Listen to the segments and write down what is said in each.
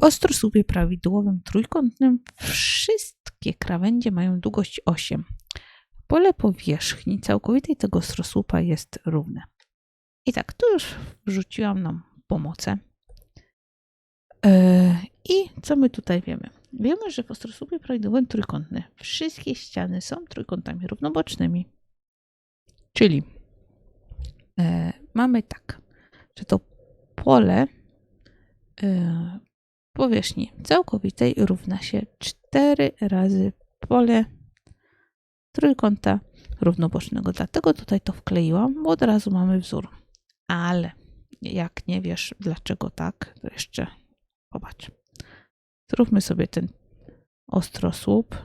Ostrosłupie prawidłowym trójkątnym wszystkie krawędzie mają długość 8. Pole powierzchni całkowitej tego ostrosłupa jest równe. I tak, tu już wrzuciłam nam pomocę. Yy, I co my tutaj wiemy? Wiemy, że w ostrosłupie prawidłowym trójkątnym wszystkie ściany są trójkątami równobocznymi. Czyli e, mamy tak, że to pole e, powierzchni całkowitej równa się 4 razy pole trójkąta równobocznego. Dlatego tutaj to wkleiłam, bo od razu mamy wzór. Ale jak nie wiesz dlaczego tak, to jeszcze popatrz. Zróbmy sobie ten ostrosłup.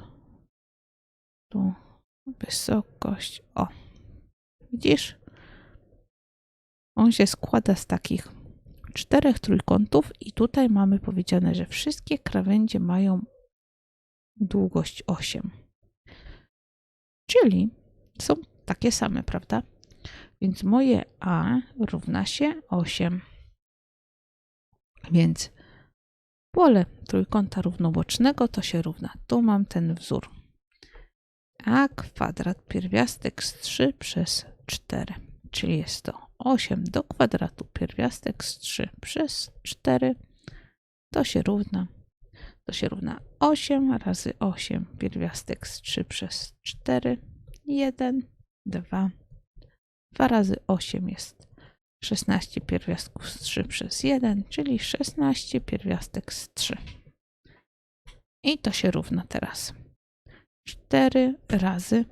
Tu wysokość. O, widzisz? On się składa z takich czterech trójkątów i tutaj mamy powiedziane, że wszystkie krawędzie mają długość 8. Czyli są takie same, prawda? Więc moje A równa się 8. Więc pole trójkąta równobocznego to się równa. Tu mam ten wzór. A kwadrat pierwiastek z 3 przez 4. Czyli jest to 8 do kwadratu pierwiastek z 3 przez 4. To się równa. To się równa 8 razy 8 pierwiastek z 3 przez 4. 1, 2. 2 razy 8 jest 16 pierwiastków z 3 przez 1, czyli 16 pierwiastek z 3. I to się równa teraz 4 razy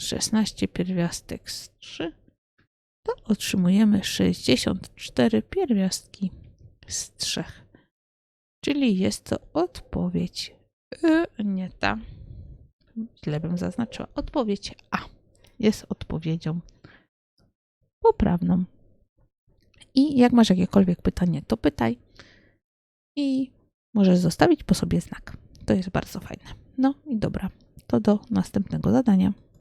16 pierwiastek z 3, to otrzymujemy 64 pierwiastki z 3. Czyli jest to odpowiedź, y, nie ta, źle bym zaznaczyła, odpowiedź A jest odpowiedzią poprawną. I jak masz jakiekolwiek pytanie, to pytaj i możesz zostawić po sobie znak. To jest bardzo fajne. No i dobra, to do następnego zadania.